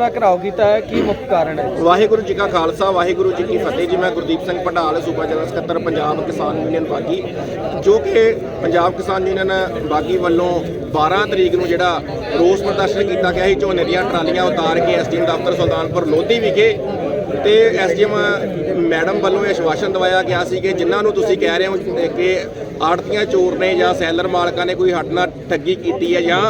ਦਾ ਘਰਾਓ ਕੀਤਾ ਹੈ, ਕੀ ਮੁੱਖ ਕਾਰਨ ਹੈ? ਵਾਹਿਗੁਰੂ ਜੀ ਕਾ ਖਾਲਸਾ, ਵਾਹਿਗੁਰੂ ਜੀ ਕੀ ਫਤਿਹ ਜੀ। ਮੈਂ ਗੁਰਦੀਪ ਸਿੰਘ ਭੰਡਾਲ ਸੂਬਾ ਜਨਰਲ ਸਕੱਤਰ, ਪੰਜਾਬ ਕਿਸਾਨ ਯੂਨੀਅਨ ਬਾਗੀ। ਜੋ ਕਿ ਪੰਜਾਬ ਕਿਸਾਨ ਯੂਨੀਅਨ ਬਾਗੀ ਵੱਲੋਂ 12 ਤਰੀਕ ਨੂੰ ਜਿਹੜਾ ਰੋਸ ਪ੍ਰਦਰਸ਼ਨ ਕੀਤਾ ਗਿਆ ਸੀ, ਝੋਨੇ ਦੀਆਂ ਟਰਾਲੀਆਂ ਉਤਾਰ ਕੇ ਐਸਡੀਐਮ ਦਫ਼ਤਰ ਸੁਲਤਾਨਪੁਰ ਲੋਧੀ ਵਿਖੇ ਤੇ ਐਸਡੀਐਮ ਮੈਡਮ ਵੱਲੋਂ ਇਹ ਆਸ਼ਵਾਸਨ ਦਵਾਇਆ ਗਿਆ ਸੀ ਕਿ ਜਿਨ੍ਹਾਂ ਨੂੰ ਤੁਸੀਂ ਕਹਿ ਰਹੇ ਹੋ ਕਿ ਆੜਤੀਆਂ ਚੋਰ ਨੇ ਜਾਂ ਸੈਲਰ ਮਾਲਕਾਂ ਨੇ ਕੋਈ ਸਾਡੇ ਨਾਲ ਠੱਗੀ ਕੀਤੀ ਹੈ ਜਾਂ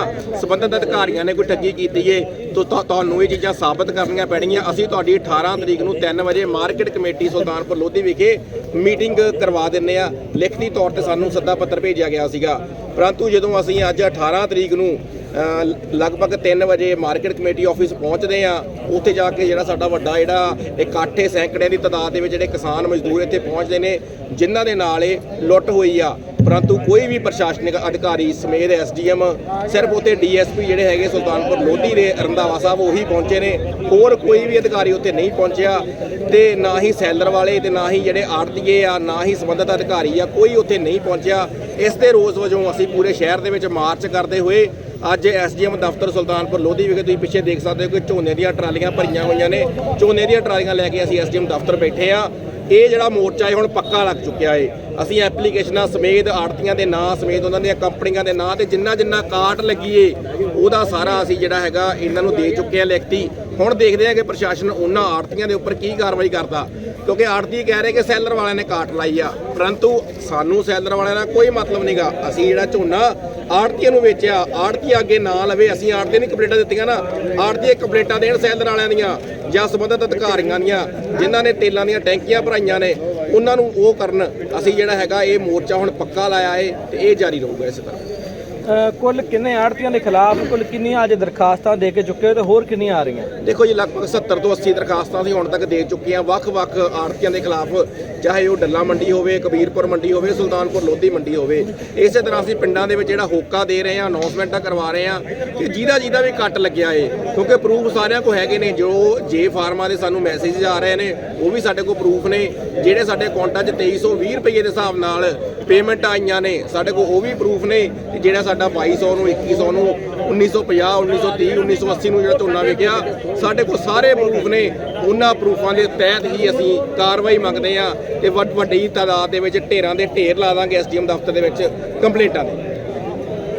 ਸਬੰਧਤ ਅਧਿਕਾਰੀਆਂ ਨੇ ਕੋਈ ਠੱਗੀ ਕੀਤੀ ਹੈ, ਤਾਂ ਤੁਹਾਨੂੰ ਇਹ ਚੀਜ਼ਾਂ ਸਾਬਤ ਕਰਨੀਆਂ ਪੈਣਗੀਆਂ। ਅਸੀਂ ਤੁਹਾਡੀ 18 ਤਰੀਕ ਨੂੰ 3 ਵਜੇ ਮਾਰਕੀਟ ਕਮੇਟੀ ਸੁਲਤਾਨਪੁਰ ਲੋਧੀ ਵਿਖੇ ਮੀਟਿੰਗ ਕਰਵਾ ਦਿੰਨੇ ਆ ਲਿਖਤੀ ਤੌਰ ਤੇ ਸਾਨੂੰ ਸੱਦਾ ਪੱਤਰ ਭੇਜਿਆ ਗਿਆ ਸੀਗਾ। ਪਰੰਤੂ ਜਦੋਂ ਅਸੀਂ ਅੱਜ 18 ਤਰੀਕ ਨੂੰ ਲਗਭਗ 3 ਵਜੇ ਮਾਰਕੀਟ ਕਮੇਟੀ ਆਫਿਸ ਪਹੁੰਚਦੇ ਆ ਉੱਥੇ ਜਾ ਕੇ ਜਿਹੜਾ ਸਾਡਾ ਵੱਡਾ ਜਿਹੜਾ ਇਕੱਠੇ ਸੈਂਕੜਿਆਂ ਦੀ ਤਾਦਾਦ ਦੇ ਵਿੱਚ ਜਿਹੜੇ ਕਿਸਾਨ ਮਜ਼ਦੂਰ ਇੱਥੇ ਪਹੁੰਚਦੇ ਨੇ, ਜਿਨ੍ਹਾਂ ਦੇ ਨਾਲ ਇਹ ਲੁੱਟ ਹੋਈ ਆ। ਪਰੰਤੂ ਕੋਈ ਵੀ ਪ੍ਰਸ਼ਾਸਨਿਕ ਅਧਿਕਾਰੀ ਸਮੇਤ ਐਸਡੀਐਮ, ਸਿਰਫ ਉੱਥੇ ਡੀਐਸਪੀ ਜਿਹੜੇ ਹੈਗੇ ਸੁਲਤਾਨਪੁਰ ਲੋਧੀ ਦੇ ਰੰਧਾਵਾ ਸਾਹਿਬ ਉਹੀ ਪਹੁੰਚੇ ਨੇ। ਹੋਰ ਕੋਈ ਵੀ ਅਧਿਕਾਰੀ ਉੱਥੇ ਨਹੀਂ ਪਹੁੰਚਿਆ ਤੇ ਨਾ ਹੀ ਸੈਲਰ ਵਾਲੇ ਤੇ ਨਾ ਹੀ ਜਿਹੜੇ ਆੜਤੀਏ ਆ, ਨਾ ਹੀ ਸੰਬੰਧਿਤ ਅਧਿਕਾਰੀ ਆ, ਕੋਈ ਉੱਥੇ ਨਹੀਂ ਪਹੁੰਚਿਆ। ਇਸ ਦੇ ਰੋਜ਼ ਵਜੋਂ ਅਸੀਂ ਪੂਰੇ ਸ਼ਹਿਰ ਦੇ ਵਿੱਚ ਮਾਰਚ ਕਰਦੇ ਹੋਏ ਅੱਜ ਐਸਡੀਐਮ ਦਫ਼ਤਰ ਸੁਲਤਾਨਪੁਰ ਲੋਧੀ ਵਿਖੇ ਤੁਸੀਂ ਪਿੱਛੇ ਦੇਖ ਸਕਦੇ ਹੋ ਕਿ ਝੋਨੇ ਦੀਆਂ ਟਰਾਲੀਆਂ ਭਰੀਆਂ ਹੋਈਆਂ ਨੇ। ਝੋਨੇ ਦੀਆਂ ਟਰਾਲੀਆਂ ਲੈ ਕੇ ਅਸੀਂ ਐਸਡੀਐਮ ਦਫ਼ਤਰ ਬੈਠੇ ਆ ਇਹ ਜਿਹੜਾ ਮੋਰਚਾ ਹੈ, ਹੁਣ ਪੱਕਾ ਲੱਗ ਚੁੱਕਿਆ ਏ। ਅਸੀਂ ਐਪਲੀਕੇਸ਼ਨਾਂ ਸਮੇਤ ਆੜਤੀਆਂ ਦੇ ਨਾਂ ਸਮੇਤ ਉਹਨਾਂ ਦੀਆਂ ਕੰਪਨੀਆਂ ਦੇ ਨਾਂ ਤੇ ਜਿੰਨਾ ਜਿੰਨਾ ਕਾਟ ਲੱਗੀਏ ਉਹਦਾ ਸਾਰਾ ਅਸੀਂ ਜਿਹੜਾ ਹੈਗਾ, ਇਹਨਾਂ ਨੂੰ ਦੇ ਚੁੱਕੇ ਆ ਲਿਖਤੀ। ਹੁਣ ਦੇਖਦੇ ਆ ਕਿ ਪ੍ਰਸ਼ਾਸਨ ਉਹਨਾਂ ਆੜਤੀਆਂ ਦੇ ਉੱਪਰ ਕੀ ਕਾਰਵਾਈ ਕਰਦਾ। ਕਿਉਂਕਿ ਆੜਤੀ ਕਹਿ ਰਹੇ ਕਿ ਸੈਲਰ ਵਾਲਿਆਂ ਨੇ ਕਾਟ ਲਾਈ ਆ। ਪਰੰਤੂ ਸਾਨੂੰ ਸੈਲਰ ਵਾਲਿਆਂ ਦਾ ਕੋਈ ਮਤਲਬ ਨਹੀਂਗਾ ਅਸੀਂ ਜਿਹੜਾ ਝੋਨਾ ਆੜਤੀਆਂ ਨੂੰ ਵੇਚਿਆ, ਆੜਤੀ ਅੱਗੇ ਨਾ ਲਵੇ, ਅਸੀਂ ਆੜਤੀ ਨਹੀਂ ਕੰਪਲੇਂਟਾਂ ਦਿੱਤੀਆਂ ਨਾ, ਆੜਤੀ ਕੰਪਲੇਂਟਾਂ ਦੇਣ ਸੈਲਰ ਵਾਲਿਆਂ ਦੀਆਂ ਜਾਂ ਸੰਬੰਧਿਤ ਅਧਿਕਾਰੀਆਂ ਦੀਆਂ, ਜਿਨ੍ਹਾਂ ਨੇ ਤੇਲਾਂ ਦੀਆਂ ਟੈਂਕੀਆਂ ਭਰਾਈਆਂ ਨੇ, ਉਹਨਾਂ ਨੂੰ ਉਹ ਕਰਨ। ਅਸੀਂ ਜਿਹੜਾ ਹੈਗਾ, ਇਹ ਮੋਰਚਾ ਹੁਣ ਪੱਕਾ ਲਾਇਆ ਏ ਤੇ ਇਹ ਜਾਰੀ ਰਹੂਗਾ ਇਸੇ ਤਰ੍ਹਾਂ। ਕੁੱਲ ਕਿੰਨੇ ਆੜਤੀਆਂ ਦੇ ਖਿਲਾਫ, ਕੁੱਲ ਕਿੰਨੀਆਂ ਅੱਜ ਦਰਖਾਸਤਾਂ ਦੇ ਕੇ ਚੁੱਕੇ ਹੋ ਤੇ ਹੋਰ ਕਿੰਨੀਆਂ ਆ ਰਹੀਆਂ? ਦੇਖੋ ਜੀ, ਲਗਭਗ 70 ਤੋਂ 80 ਦਰਖਾਸਤਾਂ ਅਸੀਂ ਹੁਣ ਤੱਕ ਦੇ ਚੁੱਕੇ ਹਾਂ। ਵੱਖ-ਵੱਖ ਆੜਤੀਆਂ ਦੇ ਖਿਲਾਫ, ਚਾਹੇ ਉਹ ਡੱਲਾ ਮੰਡੀ ਹੋਵੇ, ਕਬੀਰਪੁਰ ਮੰਡੀ ਹੋਵੇ, ਸੁਲਤਾਨਪੁਰ ਲੋਧੀ ਮੰਡੀ ਹੋਵੇ, ਇਸੇ ਤਰ੍ਹਾਂ ਅਸੀਂ ਪਿੰਡਾਂ ਦੇ ਵਿੱਚ ਜਿਹੜਾ ਹੋਕਾ ਦੇ ਰਹੇ ਹਾਂ ਅਨਾਉਂਸਮੈਂਟਾਂ ਕਰਵਾ ਰਹੇ ਹਾਂ ਕਿ ਜਿਹਦਾ ਜਿਹਦਾ ਵੀ ਕੱਟ ਲੱਗਿਆ ਏ, ਕਿਉਂਕਿ ਪ੍ਰੂਫ ਸਾਰਿਆਂ ਕੋਲ ਹੈਗੇ ਨੇ, ਜੋ ਜੇ ਫਾਰਮਾਂ ਦੇ ਸਾਨੂੰ ਮੈਸੇਜ ਆ ਰਹੇ ਨੇ, ਉਹ ਵੀ ਸਾਡੇ ਕੋਲ ਪ੍ਰੂਫ ਨੇ। ਜਿਹੜੇ ਸਾਡੇ ਅਕਾਊਂਟਾਂ 'ਚ 2320 ਰੁਪਏ ਦੇ ਹਿਸਾਬ ਨਾਲ ਪੇਮੈਂਟ ਆਈਆਂ ਨੇ, ਸਾਡੇ ਕੋਲ ਉਹ ਵੀ ਪ੍ਰੂਫ ਨੇ ਤੇ ਜਿਹੜਾ ਸਾਡਾ 2200 ਨੂੰ 2100 ਨੂੰ 1950 1930 1980 ਨੂੰ ਜਿਹੜਾ ਝੋਨਾ ਵਿਕਿਆ ਸਾਡੇ ਕੋਲ ਸਾਰੇ ਪ੍ਰੂਫ ਨੇ। ਉਹਨਾਂ ਪ੍ਰੂਫਾਂ ਦੇ ਤਹਿਤ ਹੀ ਅਸੀਂ ਕਾਰਵਾਈ ਮੰਗਦੇ ਆ ਤੇ ਵੱਡ ਵੱਡੀ ਤਾਦਾਦ ਦੇ ਵਿੱਚ ਢੇਰਾਂ ਦੇ ਢੇਰ ਲਾ ਦਾਂਗੇ ਐਸਡੀਐਮ ਦਫ਼ਤਰ ਦੇ ਵਿੱਚ ਕੰਪਲੇਂਟਾਂ ਦੇ।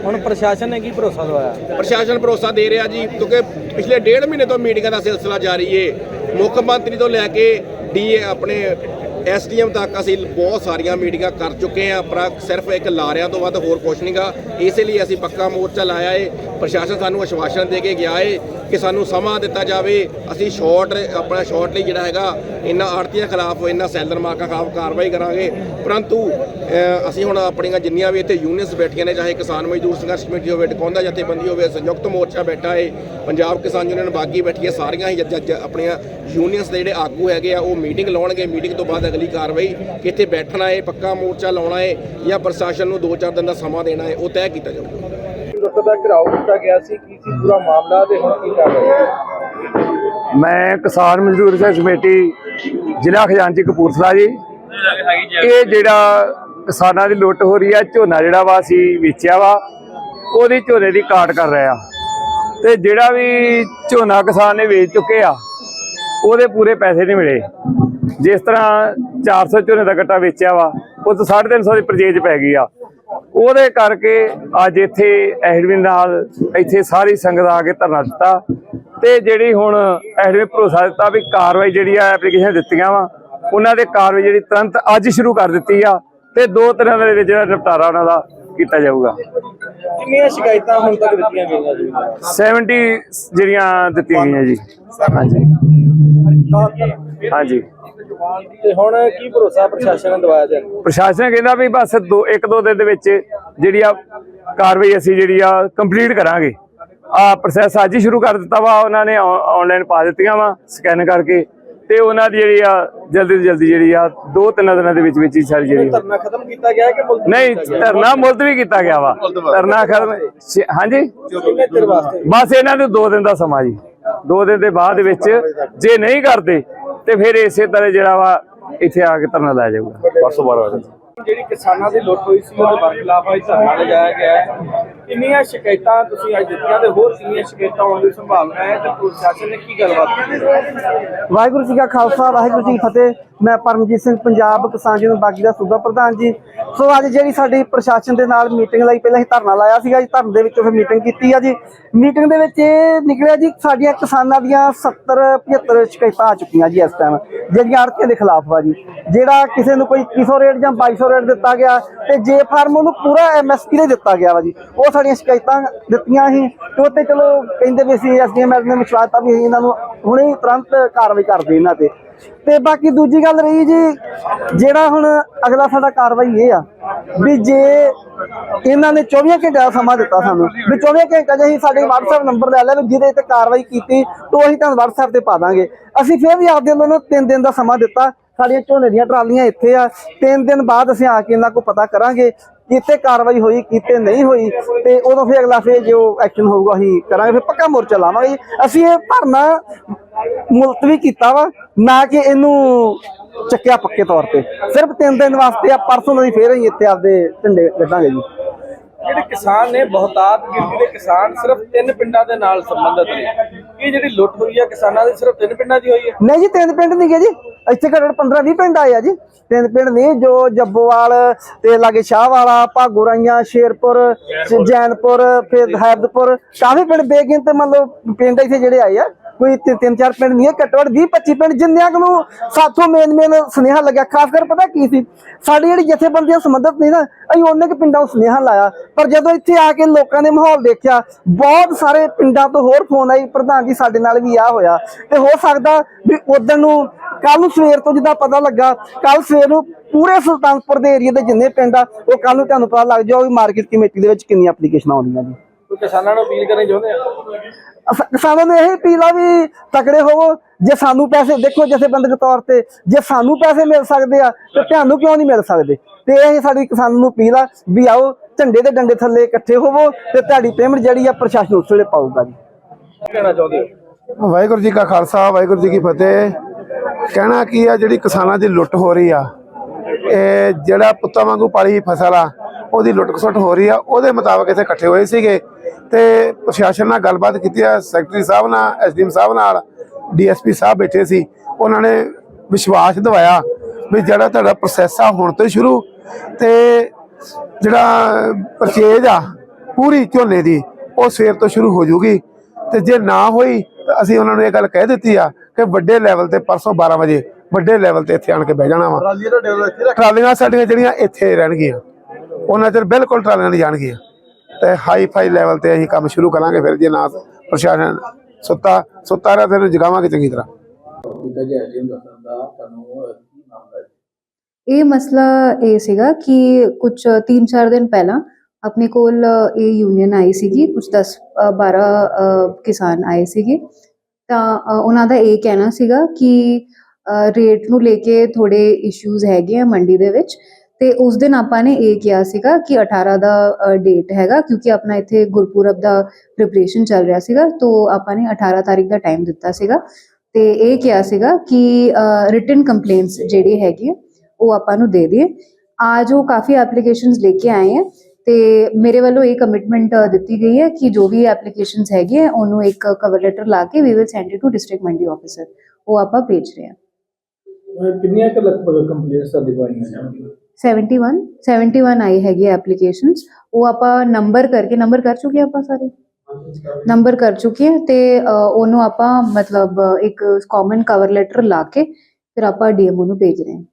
ਹੁਣ ਪ੍ਰਸ਼ਾਸਨ ਨੇ ਕੀ ਭਰੋਸਾ ਦਵਾਇਆ? ਪ੍ਰਸ਼ਾਸਨ ਭਰੋਸਾ ਦੇ ਰਿਹਾ ਜੀ ਕਿਉਂਕਿ ਪਿਛਲੇ ਡੇਢ ਮਹੀਨੇ ਤੋਂ ਮੀਟਿੰਗਾਂ ਦਾ ਸਿਲਸਿਲਾ ਜਾਰੀ ਏ। ਮੁੱਖ ਮੰਤਰੀ ਤੋਂ ਲੈ ਕੇ ਡੀਏ ਆਪਣੇ ਐਸਡੀਐਮ ਤੱਕ ਅਸੀਂ ਬਹੁਤ ਸਾਰੀਆਂ ਮੀਟਿੰਗਾਂ ਕਰ ਚੁੱਕੇ ਹਾਂ, ਪਰ ਸਿਰਫ ਇੱਕ ਲਾਰਿਆਂ ਤੋਂ ਵੱਧ ਹੋਰ ਕੁਝ ਨਹੀਂਗਾ ਇਸੇ ਲਈ ਅਸੀਂ ਪੱਕਾ ਮੋਰਚਾ ਲਾਇਆ ਏ। ਪ੍ਰਸ਼ਾਸਨ ਸਾਨੂੰ ਆਸ਼ਵਾਸਨ ਦੇ ਕੇ ਗਿਆ ਏ ਕਿ ਸਾਨੂੰ ਸਮਾਂ ਦਿੱਤਾ ਜਾਵੇ, ਅਸੀਂ ਸ਼ਾਰਟ ਆਪਣਾ ਸ਼ਾਰਟ ਲਈ ਜਿਹੜਾ ਹੈਗਾ, ਇਹਨਾਂ ਆੜਤੀਆਂ ਖਿਲਾਫ, ਇਹਨਾਂ ਸੈਲਰ ਮਾਰਕਾਂ ਖਿਲਾਫ ਕਾਰਵਾਈ ਕਰਾਂਗੇ। ਪਰੰਤੂ ਅਸੀਂ ਹੁਣ ਆਪਣੀਆਂ ਜਿੰਨੀਆਂ ਵੀ ਇੱਥੇ ਯੂਨੀਅਨਸ ਬੈਠੀਆਂ ਨੇ, ਚਾਹੇ ਕਿਸਾਨ ਮਜ਼ਦੂਰ ਸੰਘਰਸ਼ ਕਮੇਟੀ ਹੋਵੇ ਟਕੌਂਦਾ ਜਥੇਬੰਦੀ ਹੋਵੇ, ਸੰਯੁਕਤ ਮੋਰਚਾ ਬੈਠਾ ਏ, ਪੰਜਾਬ ਕਿਸਾਨ ਯੂਨੀਅਨ ਬਾਗੀ ਬੈਠੀ ਹੈ ਸਾਰੀਆਂ ਹੀ ਜੱਜ- ਜੱਜ ਆਪਣੀਆਂ ਯੂਨੀਅਨਸ ਦੇ ਜਿਹੜੇ ਆਗੂ ਹੈਗੇ ਆ, ਉਹ ਮੀਟਿੰਗ ਲਾਉਣਗੇ। ਮੀਟਿੰਗ ਤੋਂ ਬਾਅਦ ਅਗਲੀ ਕਾਰਵਾਈ ਕਿ ਇੱਥੇ ਬੈਠਣਾ ਏ, ਪੱਕਾ ਮੋਰਚਾ ਲਾਉਣਾ ਏ ਜਾਂ ਪ੍ਰਸ਼ਾਸਨ ਨੂੰ 2-4 ਦਿਨ ਦਾ ਸਮਾਂ ਦੇਣਾ ਏ, ਉਹ ਤੈਅ ਕੀਤਾ ਜਾਊਗਾ। ਲੁੱਟ ਦਾ ਘਰਾਓ ਕੀਤਾ ਗਿਆ ਸੀ, ਕੀ ਸੀ ਪੂਰਾ ਮਾਮਲਾ ਤੇ ਹੁਣ ਕੀ ਕਰ ਰਹੇ ਮੈਂ ਕਿਸਾਨ ਮਜ਼ਦੂਰ ਸੰਘਰਸ਼ ਕਮੇਟੀ, ਜ਼ਿਲ੍ਹਾ ਖਜ਼ਾਨਚੀ ਕਪੂਰਥਲਾ ਜੀ। ਇਹ ਜਿਹੜਾ ਕਿਸਾਨਾਂ ਦੀ ਲੁੱਟ ਹੋ ਰਹੀ ਹੈ, ਝੋਨਾ ਜਿਹੜਾ ਵਾ ਅਸੀਂ ਵੇਚਿਆ ਵਾ, ਉਹਦੀ ਝੋਨੇ ਦੀ ਕਾਟ ਕਰ ਰਿਹਾ ਤੇ ਜਿਹੜਾ ਵੀ ਝੋਨਾ ਕਿਸਾਨ ਨੇ ਵੇਚ ਚੁੱਕੇ ਆ, ਉਹਦੇ ਪੂਰੇ ਪੈਸੇ ਨਹੀਂ ਮਿਲੇ। ਜਿਸ ਤਰ੍ਹਾਂ 400 ਝੋਨੇ ਦਾ ਗੱਟਾ ਵੇਚਿਆ ਵਾ, ਉਹ ਤੋਂ 350 ਦੀ ਪਰਚੇਜ ਪੈ ਗਈ ਆ। ਉਹਦੇ ਕਰਕੇ ਅੱਜ ਇੱਥੇ ਐਡਮਿਨ ਨਾਲ ਇੱਥੇ ਸਾਰੀ ਸੰਗਤ ਆ ਕੇ ਧਰਨਾ ਦਿੱਤਾ ਤੇ ਜਿਹੜੀ ਹੁਣ ਐਡਮਿਨ ਭਰੋਸਾ ਦਿੱਤਾ ਵੀ ਕਾਰਵਾਈ ਜਿਹੜੀ ਆ ਐਪਲੀਕੇਸ਼ਨ ਦਿੱਤੀਆਂ ਵਾ ਉਹਨਾਂ ਦੇ ਕਾਰਵਾਈ ਜਿਹੜੀ ਤੁਰੰਤ ਅੱਜ ਸ਼ੁਰੂ ਕਰ ਦਿੱਤੀ ਆ ਤੇ ਦੋ ਦਿਨਾਂ ਦੇ ਵਿੱਚ ਜਿਹੜਾ ਨਿਪਟਾਰਾ ਉਹਨਾਂ ਦਾ ਕੀਤਾ ਜਾਊਗਾ। ਕਿੰਨੀਆਂ ਸ਼ਿਕਾਇਤਾਂ ਹੁਣ ਤੱਕ ਦਿੱਤੀਆਂ ਗਈਆਂ ਜੀ? 70 ਜਿਹੜੀਆਂ ਦਿੱਤੀਆਂ ਗਈਆਂ ਜੀ। ਹਾਂਜੀ। ਹਾਂਜੀ। ਤੇ ਹੁਣ ਕੀ ਭਰੋਸਾ ਪ੍ਰਸ਼ਾਸਨ ਨੇ ਦਵਾਇਆ ਜੀ ਪ੍ਰਸ਼ਾਸਨ ਕਹਿੰਦਾ ਵੀ ਬਸ ਦੋ ਇੱਕ ਦੋ ਦਿਨ ਦੇ ਵਿੱਚ ਜਿਹੜੀ ਆ ਕਾਰਵਾਈ ਅਸੀਂ ਜਿਹੜੀ ਆ ਕੰਪਲੀਟ ਕਰਾਂਗੇ। ਆ ਪ੍ਰੋਸੈਸ ਅੱਜ ਹੀ ਸ਼ੁਰੂ ਕਰ ਦਿੱਤਾ ਵਾ ਉਹਨਾਂ ਨੇ ਆਨਲਾਈਨ ਪਾ ਦਿੱਤੀਆਂ ਵਾ ਸਕੈਨ ਕਰਕੇ ਤੇ ਉਹਨਾਂ ਦੀ ਜਿਹੜੀ ਆ ਜਲਦੀ ਤੋਂ ਜਲਦੀ ਜਿਹੜੀ ਆ ਦੋ ਤਿੰਨ ਦਿਨਾਂ ਦੇ ਵਿੱਚ ਵਿੱਚ ਹੀ ਸਾਰੀ ਜਿਹੜੀ ਧਰਨਾ ਖਤਮ ਕੀਤਾ ਗਿਆ ਕਿ ਮੁਲਤਵੀ ਨਹੀਂ? ਧਰਨਾ ਮੁਲਤਵੀ ਕੀਤਾ ਗਿਆ ਵਾ। ਧਰਨਾ ਖਤਮ ਹਾਂਜੀ? ਬਸ ਇਹਨਾਂ ਨੂੰ ਦੋ ਦਿਨ ਦਾ ਸਮਾਂ ਜੀ। ਦੋ ਦਿਨ ਦੇ ਬਾਅਦ ਵਿੱਚ ਜੇ ਨਹੀਂ ਕਰਦੇ ਤੇ ਫਿਰ ਇਸੇ ਤਰ੍ਹਾਂ ਜਿਹੜਾ ਵਾ ਇੱਥੇ ਆ ਕੇ ਧਰਨਾ ਲਾਇਆ ਜਾਊਗਾ। ਜਿਹੜੀ ਕਿਸਾਨਾਂ ਦੀ ਲੁੱਟ ਹੋਈ ਸੀ ਉਹਦੇ ਬਰਖਲਾਫ ਅੱਜ ਧਰਨਾ ਲਗਾਇਆ ਗਿਆ ਹੈ। ਕਿੰਨੀਆਂ ਸ਼ਿਕਾਇਤਾਂ ਤੁਸੀਂ ਅੱਜ ਦਿੱਤੀਆਂ ਤੇ ਹੋਰ ਕਿੰਨੀਆਂ ਸ਼ਿਕਾਇਤਾਂ ਆਉਣ ਦੀ ਸੰਭਾਵਨਾ ਹੈ ਤੇ ਪ੍ਰਸ਼ਾਸਨ ਨੇ ਕੀ ਗੱਲਬਾਤ ਕੀਤੀ? ਵਾਹਿਗੁਰੂ ਜੀ ਕਾ ਖਾਲਸਾ, ਵਾਹਿਗੁਰੂ ਜੀ ਫਤਿਹ। ਮੈਂ ਪਰਮਜੀਤ ਸਿੰਘ, ਪੰਜਾਬ ਕਿਸਾਨ ਯੂਨੀਅਨ ਬਾਗੀ ਦਾ ਸੂਬਾ ਪ੍ਰਧਾਨ ਜੀ। ਸੋ ਅੱਜ ਜਿਹੜੀ ਸਾਡੀ ਪ੍ਰਸ਼ਾਸਨ ਦੇ ਨਾਲ ਮੀਟਿੰਗ ਲਈ ਪਹਿਲਾਂ ਹੀ ਧਰਨਾ ਲਾਇਆ ਸੀਗਾ ਜੀ, ਧਰਨੇ ਦੇ ਵਿੱਚੋਂ ਫਿਰ ਮੀਟਿੰਗ ਕੀਤੀ ਆ ਜੀ। ਮੀਟਿੰਗ ਦੇ ਵਿੱਚ ਇਹ ਨਿਕਲਿਆ ਜੀ, ਸਾਡੀਆਂ ਕਿਸਾਨਾਂ ਦੀਆਂ 70 75 ਸ਼ਿਕਾਇਤਾਂ ਆ ਚੁੱਕੀਆਂ ਜੀ ਇਸ ਟਾਈਮ ਜਿਹੜੀਆਂ ਆੜਤੀਆਂ ਦੇ ਖਿਲਾਫ ਆ ਜੀ। ਜਿਹੜਾ ਕਿਸੇ ਨੂੰ ਕੋਈ 2100 ਰੇਟ ਜਾਂ 2200 ਰੇਟ ਦਿੱਤਾ ਗਿਆ ਤੇ ਜੇ ਫਾਰਮ ਉਹਨੂੰ ਪੂਰਾ ਐਮਐਸਪੀ ਦੇ ਦਿੱਤਾ ਗਿਆ ਵਾ ਜੀ। ਉਹ ਸਾਡੀਆਂ ਸ਼ਿਕਾਇਤਾਂ ਦਿੱਤੀਆਂ ਸੀ ਤੇ ਉੱਤੇ ਚਲੋ ਕਹਿੰਦੇ ਵੀ ਅਸੀਂ ਐਸਡੀਐਮ ਨੇ ਵਿਸ਼ਵਾਸ ਵੀ ਅਸੀਂ ਇਹਨਾਂ ਨੂੰ ਹੁਣੇ ਤੁਰੰਤ ਕਾਰਵਾਈ ਕਰਦੇ ਇਹਨਾਂ ਤੇ। ਤੇ ਬਾਕੀ ਦੂਜੀ ਗੱਲ ਰਹੀ ਜੀ, ਜਿਹੜਾ ਹੁਣ ਅਗਲਾ ਸਾਡਾ ਕਾਰਵਾਈ ਇਹ ਆ ਵੀ ਜੇ ਇਹਨਾਂ ਨੇ 24 ਘੰਟੇ ਦਾ ਸਮਾਂ ਦਿੱਤਾ ਸਾਨੂੰ, ਵੀ 24 ਘੰਟੇ 'ਚ ਅਸੀਂ ਸਾਡੇ WhatsApp ਨੰਬਰ ਲੈ ਲਿਆ ਵੀ ਜਿਹਦੇ ਤੇ ਕਾਰਵਾਈ ਕੀਤੀ, ਤਾਂ ਅਸੀਂ ਤੁਹਾਨੂੰ WhatsApp ਤੇ ਪਾ ਦਾਂਗੇ। ਅਸੀਂ ਫਿਰ ਵੀ ਆਪਦੇ ਵੱਲੋਂ 3 ਦਿਨ ਦਾ ਸਮਾਂ ਦਿੱਤਾ, ਸਾਡੀਆਂ ਝੋਨੇ ਦੀਆਂ ਟਰਾਲੀਆਂ ਇੱਥੇ ਆ 3 ਦਿਨ ਬਾਅਦ ਅਸੀਂ ਆ ਕੇ ਇਹਨਾਂ ਕੋਲ ਪਤਾ ਕਰਾਂਗੇ ਕਿਤੇ ਕਾਰਵਾਈ ਹੋਈ ਕਿਤੇ ਨਹੀਂ ਹੋਈ ਤੇ ਉਦੋਂ ਫਿਰ ਅਗਲਾ ਫਿਰ ਜੋ ਐਕਸ਼ਨ ਹੋਊਗਾ ਅਸੀਂ ਕਰਾਂਗੇ ਫਿਰ ਪੱਕਾ ਮੋਰਚਾ ਲਾਵਾਂਗੇ। ਅਸੀਂ ਇਹ ਧਰਨਾ ਮੁਲਤਵੀ ਕੀਤਾ ਵਾ ਨਾ ਕਿ ਇਹਨੂੰ ਚੱਕਿਆ ਪੱਕੇ ਤੌਰ ਤੇ। ਸਿਰਫ ਤਿੰਨ ਦਿਨ ਵਾਸਤੇ ਆ ਪਰਸੋਂ ਨੂੰ ਫੇਰ ਅਸੀਂ ਇੱਥੇ ਆਪਦੇ ਝੰਡੇ ਕੱਢਾਂਗੇ ਜੀ। ਜਿਹੜੇ ਕਿਸਾਨ ਨੇ ਬਹੁਤਾਤ ਗਿਣਤੀ ਦੇ ਕਿਸਾਨ ਸਿਰਫ ਤਿੰਨ ਪਿੰਡਾਂ ਦੇ ਨਾਲ ਸੰਬੰਧਿਤ ਨੇ। ਇਹ ਜਿਹੜੀ ਲੁੱਟ ਹੋਈ ਹੈ ਕਿਸਾਨਾਂ ਦੀ ਸਿਰਫ ਤਿੰਨ ਪਿੰਡਾਂ ਹੀ ਹੋਈ ਹੈ? ਨਹੀਂ ਜੀ ਤਿੰਨ ਪਿੰਡ ਨਹੀਂ ਗਏ ਜੀ। ਇੱਥੇ ਘੱਟੋ 15 20 ਪਿੰਡ ਆਏ ਆ ਜੀ। ਤਿੰਨ ਪਿੰਡ ਨਹੀਂ ਜੋ ਜੱਬੋਵਾਲ ਤੇ ਲਾਗੇ ਸ਼ਾਹ ਵਾਲਾ ਭਾਗੋਰਾਈਆਂ ਸ਼ੇਰਪੁਰ ਜੈਨਪੁਰ। ਫਿਰ ਹੈਬਦਪੁਰ ਕਾਫੀ ਪਿੰਡ ਬੇਗਿਣ ਤੇ ਮੰਨ ਲਓ ਪਿੰਡ ਇੱਥੇ ਜਿਹੜੇ ਆਏ ਆ। ਕੋਈ ਤਿੰਨ ਚਾਰ ਪਿੰਡ ਨਹੀਂ ਘੱਟੋ ਘੱਟ 20 25 ਪਿੰਡ ਜਿੰਨਿਆਂ ਕੁ ਨੂੰ ਸਾਥੋਂ ਮੇਨ ਮੇਨ ਸੁਨੇਹਾ ਲੱਗਿਆ। ਖਾਸ ਕਰ ਪਤਾ ਕੀ ਸੀ? ਸਾਡੀ ਜਿਹੜੀ ਜਥੇਬੰਦੀਆਂ ਸੰਬੰਧਤ ਨਹੀਂ ਨਾ, ਅਸੀਂ ਉਹਨੇ ਕਿ ਪਿੰਡਾਂ ਨੂੰ ਸੁਨੇਹਾ ਲਾਇਆ। ਪਰ ਜਦੋਂ ਇੱਥੇ ਆ ਕੇ ਲੋਕਾਂ ਨੇ ਮਾਹੌਲ ਦੇਖਿਆ, ਬਹੁਤ ਸਾਰੇ ਪਿੰਡਾਂ ਤੋਂ ਹੋਰ ਫੋਨ ਆਈ, ਪ੍ਰਧਾਨ ਜੀ ਸਾਡੇ ਨਾਲ ਵੀ ਆ ਹੋਇਆ। ਤੇ ਹੋ ਸਕਦਾ ਵੀ ਉਦੋਂ ਨੂੰ ਕੱਲ ਨੂੰ ਸਵੇਰ ਤੋਂ ਜਿੱਦਾਂ ਪਤਾ ਲੱਗਾ ਕੱਲ ਸਵੇਰ ਨੂੰ ਪੂਰੇ ਸੁਲਤਾਨਪੁਰ ਦੇ ਏਰੀਆ ਦੇ ਜਿੰਨੇ ਪਿੰਡ ਆ, ਉਹ ਕੱਲ ਨੂੰ ਤੁਹਾਨੂੰ ਪਤਾ ਲੱਗ ਜਾਊ ਵੀ ਮਾਰਕੀਟ ਕਮੇਟੀ ਦੇ ਵਿੱਚ ਕਿੰਨੀਆਂ ਐਪਲੀਕੇਸ਼ਨਾਂ ਆਉਂਦੀਆਂ ਨੇ ਕੋਈ ਕਿਸਾਨਾਂ ਨੂੰ ਅਪੀਲ ਕਰਨੀ ਚਾਹੁੰਦੇ ਆ? ਕਿਸਾਨਾਂ ਨੂੰ ਇਹ ਅਪੀਲ ਆ ਵੀ ਤਕੜੇ ਹੋਵੋ। ਜੇ ਸਾਨੂੰ ਪੈਸੇ ਦੇਖੋ ਜਥੇਬੰਦਕ ਤੌਰ ਤੇ ਜੇ ਸਾਨੂੰ ਪੈਸੇ ਮਿਲ ਸਕਦੇ ਆ ਤੇ ਤੁਹਾਨੂੰ ਕਿਉਂ ਨਹੀਂ ਮਿਲ ਸਕਦੇ? ਤੇ ਇਹ ਸਾਡੀ ਕਿਸਾਨਾਂ ਨੂੰ ਅਪੀਲ ਆ ਵੀ ਆਓ ਝੰਡੇ ਦੇ ਡੰਡੇ ਥੱਲੇ ਇਕੱਠੇ ਹੋਵੋ ਤੇ ਤੁਹਾਡੀ ਪੇਮੈਂਟ ਜਿਹੜੀ ਆ ਪ੍ਰਸ਼ਾਸਨ ਉਸ ਵੇਲੇ ਪਾਊਗਾ ਜੀ। ਕੀ ਕਹਿਣਾ ਚਾਹੁੰਦੇ ਹੋ? ਵਾਹਿਗੁਰੂ ਜੀ ਕਾ ਖਾਲਸਾ ਵਾਹਿਗੁਰੂ ਜੀ ਕੀ ਫਤਿਹ। ਕਹਿਣਾ ਕੀ ਆ ਜਿਹੜੀ ਕਿਸਾਨਾਂ ਦੀ ਲੁੱਟ ਹੋ ਰਹੀ ਆ ਇਹ ਜਿਹੜਾ ਪੁੱਤਾਂ ਵਾਂਗੂ ਪਾਲੀ ਫਸਲ ਆ ਉਹਦੀ ਲੁੱਟ ਖਸੁੱਟ ਹੋ ਰਹੀ ਆ ਉਹਦੇ ਮੁਤਾਬਕ ਇੱਥੇ ਇਕੱਠੇ ਹੋਏ ਸੀਗੇ। ਤੇ ਪ੍ਰਸ਼ਾਸਨ ਨਾਲ ਗੱਲਬਾਤ ਕੀਤੀ ਆ ਸੈਕਟਰੀ ਸਾਹਿਬ ਨਾਲ ਐਸਡੀਐਮ ਸਾਹਿਬ ਨਾਲ ਡੀਐਸਪੀ ਸਾਹਿਬ ਬੈਠੇ ਸੀ। ਉਹਨਾਂ ਨੇ ਵਿਸ਼ਵਾਸ ਦਿਵਾਇਆ ਵੀ ਜਿਹੜਾ ਤੁਹਾਡਾ ਪ੍ਰੋਸੈਸ ਆ ਹੁਣ ਤੋਂ ਸ਼ੁਰੂ ਤੇ ਜਿਹੜਾ ਪਰਚੇਜ ਆ ਪੂਰੀ ਝੋਨੇ ਦੀ ਉਹ ਸਵੇਰ ਤੋਂ ਸ਼ੁਰੂ ਹੋ ਜੂਗੀ ਤੇ ਜੇ ਨਾ ਹੋਈ ਤਾਂ ਅਸੀਂ ਉਹਨਾਂ ਨੂੰ ਇਹ ਗੱਲ ਕਹਿ ਦਿੱਤੀ ਆ ਕਿ ਵੱਡੇ ਲੈਵਲ ਤੇ ਪਰਸੋਂ 12 ਵਜੇ ਵੱਡੇ ਲੈਵਲ ਤੇ ਇੱਥੇ ਆਣ ਕੇ ਬਹਿ ਜਾਣਾ ਵਾ। ਟਰਾਲੀਆਂ ਸਾਡੀਆਂ ਜਿਹੜੀਆਂ ਇੱਥੇ ਰਹਿਣਗੀਆਂ ਉਹਨਾਂ ਚਿਰ ਬਿਲਕੁਲ ਟਰਾਲੀਆਂ ਨਹੀਂ ਜਾਣਗੀਆਂ। ਤੇ ਹਾਈ ਫਾਈ ਲੈਵਲ ਤੇ ਅਸੀਂ ਕੰਮ ਸ਼ੁਰੂ ਕਰਾਂਗੇ ਫਿਰ ਜੇ ਨਾ ਪ੍ਰਸ਼ਾਸਨ ਸੁੱਤਾ ਸੁੱਤਾ ਰਿਹਾ ਫਿਰ ਜਗਾਵਾਂਗੇ ਚੰਗੀ ਤਰ੍ਹਾਂ। ਇਹ ਮਸਲਾ ਇਹ ਸੀਗਾ ਕਿ ਕੁਝ 3-4 ਦਿਨ ਪਹਿਲਾਂ ਆਪਣੇ ਕੋਲ ਇਹ ਯੂਨੀਅਨ ਆਈ ਸੀਗੀ ਕੁਝ 10 ਅ, 12 ਕਿਸਾਨ ਆਏ ਸੀਗੇ। ਤਾਂ ਉਹਨਾਂ ਦਾ ਇਹ ਕਹਿਣਾ ਸੀਗਾ ਕਿ ਰੇਟ ਨੂੰ ਲੈ ਕੇ ਥੋੜੇ ਇਸ਼ੂਜ਼ ਹੈਗੇ ਆ ਮੰਡੀ ਦੇ ਵਿੱਚ। ਤੇ ਉਸ ਦਿਨ ਆਪਾਂ ਨੇ ਇਹ ਕਿਹਾ ਸੀਗਾ ਕਿ 18 ਦਾ ਡੇਟ ਹੈਗਾ ਕਿਉਂਕਿ ਆਪਣਾ ਇੱਥੇ ਗੁਰਪੁਰਬ ਦਾ ਪ੍ਰਿਪਰੇਸ਼ਨ ਚੱਲ ਰਿਹਾ ਸੀਗਾ, ਤੋਂ ਆਪਾਂ ਨੇ 18 ਤਾਰੀਖ ਦਾ ਟਾਈਮ ਦਿੱਤਾ ਸੀਗਾ। ਤੇ ਇਹ ਕਿਹਾ ਸੀਗਾ ਕਿ ਰਿਟਨ ਕੰਪਲੇਂਟਸ ਜਿਹੜੀ ਹੈਗੀ ਉਹ ਆਪਾਂ ਨੂੰ ਦੇ ਦਈਏ। ਅੱਜ ਉਹ ਕਾਫੀ ਐਪਲੀਕੇਸ਼ਨਸ ਲੈ ਕੇ ਆਏ ਹੈ ਤੇ ਮੇਰੇ ਵੱਲੋਂ ਇਹ ਕਮਿਟਮੈਂਟ ਦਿੱਤੀ ਗਈ ਹੈ ਕਿ ਜੋ ਵੀ ਐਪਲੀਕੇਸ਼ਨਸ ਹੈਗੀ ਹੈ ਉਹਨੂੰ ਇੱਕ ਕਵਰ ਲੈਟਰ ਲਾ ਕੇ we will send it to district Mandi officer ਉਹ ਆਪਾਂ ਭੇਜ ਰਹੇ ਹਾਂ ਕਿੰਨੀਆਂ ਕੁ ਲਗਭਗ ਕੰਪਲੇਂਟਸ ਆ ਦਿਵਾਈਆਂ ਜਾਣਗੀਆਂ? 71 71 ਆਈ ਹੈਗੀ ਐਪਲੀਕੇਸ਼ਨਸ ਉਹ ਆਪਾਂ ਨੰਬਰ ਕਰਕੇ ਨੰਬਰ ਕਰ ਚੁੱਕੇ ਆਪਾਂ ਸਾਰੇ? ਨੰਬਰ ਕਰ ਚੁੱਕੇ ਹਾਂ ਤੇ ਉਹਨੂੰ ਆਪਾਂ ਮਤਲਬ ਇੱਕ ਕਾਮਨ ਕਵਰ ਲੈਟਰ ਲਾ ਕੇ, ਫਿਰ ਆਪਾਂ ਡੀਐਮਓ ਨੂੰ ਭੇਜ ਰਹੇ ਹਾਂ।